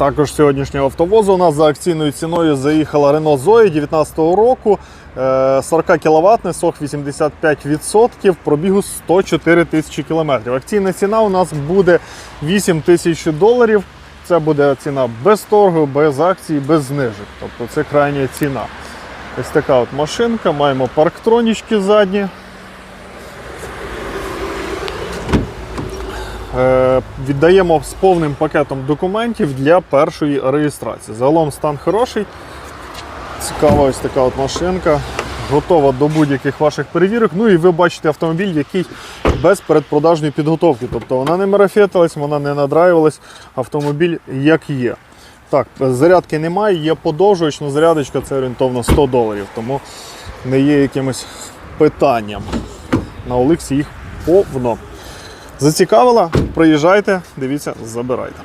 Також сьогоднішнього автовозу у нас за акційною ціною заїхала Renault Zoe 2019 року. е, 40 кВт, сох 85%, пробігу 104 тисячі кілометрів. Акційна ціна у нас буде 8 тисяч доларів. Це буде ціна без торгу, без акцій, без знижок. Тобто це крайня ціна. Ось така от машинка. Маємо парктронічки задні. Віддаємо з повним пакетом документів для першої реєстрації. Загалом стан хороший. Цікава ось така от машинка. Готова до будь-яких ваших перевірок. Ну і ви бачите автомобіль, який без передпродажної підготовки. Тобто вона не марафетилась, вона не надраювалась. Автомобіль як є. Так, зарядки немає, є подовжувач, але зарядочка це орієнтовно 100 доларів, тому не є якимось питанням. На Олексі їх повно. Зацікавила? Приїжджайте, дивіться, забирайте.